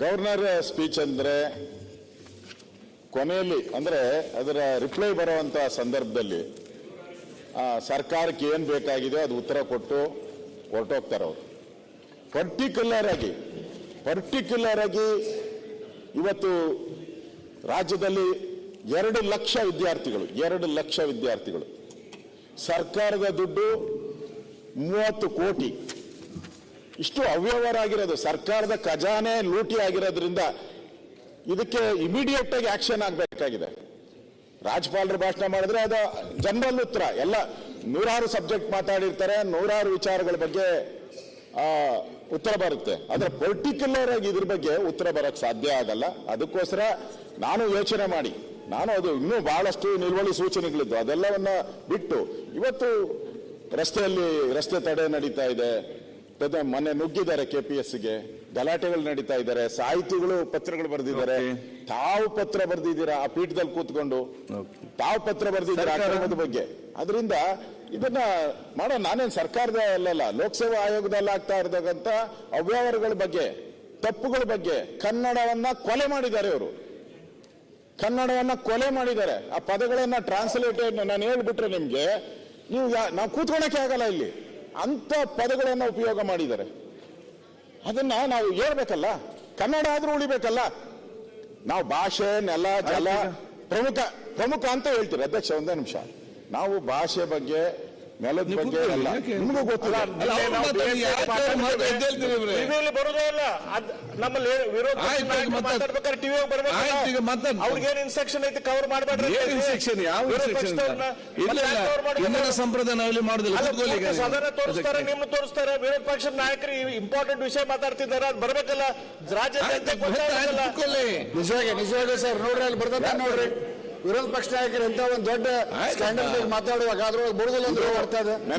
Governor speech ಅಂದ್ರೆ ಕೊನೆಯಲ್ಲಿ, ಅಂದ್ರೆ ಅದರ ರಿಪ್ಲೈ ಬರುವಂತ ಸಂದರ್ಭದಲ್ಲಿ ಸರ್ಕಾರಕ್ಕೆ ಏನು ಬೇಕಾಗಿದೆ ಅದು ಉತ್ತರ ಕೊಟ್ಟು ಹೊರಟೋಗ್ತಾರೆ ಅವರು. ಪರ್ಟಿಕ್ಯುಲರ್ ಆಗಿ ಪರ್ಟಿಕ್ಯುಲರ್ ಆಗಿ ಇವತ್ತು ರಾಜ್ಯದಲ್ಲಿ ಎರಡು ಲಕ್ಷ ವಿದ್ಯಾರ್ಥಿಗಳು, ಎರಡು ಲಕ್ಷ ವಿದ್ಯಾರ್ಥಿಗಳು. ಸರ್ಕಾರದ ದುಡ್ಡು ಮೂವತ್ತು ಕೋಟಿ. ಇಷ್ಟು ಅವ್ಯವಹಾರ ಆಗಿರೋದು. ಸರ್ಕಾರದ ಖಜಾನೆ ಲೂಟಿ ಆಗಿರೋದ್ರಿಂದ ಇದಕ್ಕೆ ಇಮಿಡಿಯೇಟ್ ಆಗಿ ಆಕ್ಷನ್ ಆಗಬೇಕಾಗಿದೆ. ರಾಜ್ಯಪಾಲರು ಭಾಷಣ ಮಾಡಿದ್ರೆ ಅದು ಜನರಲ್ ಉತ್ತರ. ಎಲ್ಲ ನೂರಾರು ಸಬ್ಜೆಕ್ಟ್ ಮಾತಾಡಿರ್ತಾರೆ, ನೂರಾರು ವಿಚಾರಗಳ ಬಗ್ಗೆ ಉತ್ತರ ಬರುತ್ತೆ. ಆದ್ರೆ ಪರ್ಟಿಕ್ಯುಲರ್ ಆಗಿ ಇದ್ರ ಬಗ್ಗೆ ಉತ್ತರ ಬರಕ್ ಸಾಧ್ಯ ಆಗಲ್ಲ. ಅದಕ್ಕೋಸ್ಕರ ನಾನು ಯೋಚನೆ ಮಾಡಿ. ನಾನು ಅದು ಇನ್ನೂ ಬಹಳಷ್ಟು ನಿಲುವಳಿ ಸೂಚನೆಗಳಿದ್ದು. ಅದೆಲ್ಲವನ್ನ ಬಿಟ್ಟು ಇವತ್ತು ರಸ್ತೆಯಲ್ಲಿ ರಸ್ತೆ ತಡೆ ನಡೀತಾ ಇದೆ. ಮತ್ತೆ ಮೊನ್ನೆ ನುಗ್ಗಿದ್ದಾರೆ ಕೆ ಪಿ ಗೆ ಗಲಾಟೆಗಳು ನಡೀತಾ ಇದ್ದಾರೆ. ಸಾಹಿತಿಗಳು ಪತ್ರಗಳು ಬರೆದಿದ್ದಾರೆ. ತಾವು ಪತ್ರ ಬರೆದಿದ್ದೀರಾ? ಆ ಪೀಠದಲ್ಲಿ ಕೂತ್ಕೊಂಡು. ತಾವು ಪತ್ರ ಬರೆದಿದ್ದೀರಾ? ಅಕ್ರಮದ ಬಗ್ಗೆ. ಅದರಿಂದ ಇದನ್ನ ಮಾಡೋ ನಾನೇನ್ ಸರ್ಕಾರದ ಅಲ್ಲಲ್ಲ ಲೋಕಸೇವಾ ಆಯೋಗದಲ್ಲಿ ಆಗ್ತಾ ಇರತಕ್ಕಂತ ಅವ್ಯವಹಾರಗಳ ಬಗ್ಗೆ ತಪ್ಪುಗಳ ಬಗ್ಗೆ ಕನ್ನಡವನ್ನ ಕೊಲೆ ಮಾಡಿದ್ದಾರೆ ಅವರು ಕನ್ನಡವನ್ನ ಕೊಲೆ ಮಾಡಿದ್ದಾರೆ. ಆ ಪದಗಳನ್ನ ಟ್ರಾನ್ಸ್ಲೇಟೆಡ್ ನಾನು ಹೇಳ್ಬಿಟ್ರೆ ನಿಮ್ಗೆ ನೀವು ನಾವು ಕೂತ್ಕೊಳಕ್ಕೆ ಆಗಲ್ಲ ಇಲ್ಲಿ. ಅಂತ ಪದಗಳನ್ನು ಉಪಯೋಗ ಮಾಡಿದ್ದಾರೆ. ಅದನ್ನ ನಾವು ಹೇಳ್ಬೇಕಲ್ಲ ಕನ್ನಡ ಆದ್ರೂ ಉಳಿಬೇಕಲ್ಲ. ನಾವು ಭಾಷೆ ನೆಲ ಜಲ ಪ್ರಮುಖ ಪ್ರಮುಖ ಅಂತ ಹೇಳ್ತೀರಿ ಅಧ್ಯಕ್ಷ ಒಂದೇ ನಿಮಿಷ. ನಾವು ಭಾಷೆ ಬಗ್ಗೆ ನೆಲದ ಬಗ್ಗೆ ಅಲ್ಲ? ನಿಮಗೂ ಗೊತ್ತಿಲ್ಲ? ಟಿವಿಯಲ್ಲಿ ಬರೋದೇ ಇಲ್ಲ. ನಮ್ಮಲ್ಲಿ ವಿರೋಧ ಮಾತಾಡ್ಬೇಕಾದ್ರೆ ಟಿವಿ ಮಾತಾಡ್- ಅವ್ರಿಗೇನ್ ಇನ್ಸ್ಟ್ರಕ್ಷನ್ ಐತಿ ಕವರ್ ಮಾಡಬೇಡ್ರಿ ಇನ್ಸ್ಟ್ರಕ್ಷನ್ ಯಾವ ಇನ್ಸ್ಟ್ರಕ್ಷನ್ ಇಲ್ಲ. ಸಂಪ್ರದಾಯ ನಾವಿಲ್ಲಿ ಮಾಡುದಿಲ್ಲ. ಸದನ ತೋರಿಸ್ತಾರೆ ವಿರೋಧ ಪಕ್ಷದ ನಾಯಕರು ಇಂಪಾರ್ಟೆಂಟ್ ವಿಷಯ ಮಾತಾಡ್ತಿದ್ದಾರೆ ಅದು ಬರ್ಬೇಕಲ್ಲ. ರಾಜ್ಯ ನಿಜವಾಗಿ ನಿಜವಾಗಿ ಸರ್ ನೋಡ್ರಿ ಅಲ್ಲಿ ಬರ್ತದೆ ನೋಡ್ರಿ. ವಿರೋಧ ಪಕ್ಷ ನಾಯಕರು ಎಂತ ಒಂದು ದೊಡ್ಡ ಮಾತಾಡುವಾಗ ಅದ್ರೊಳಗೆ ಬುಡಗಲ್ ಅಂದ್ರೆ ಬರ್ತದೆ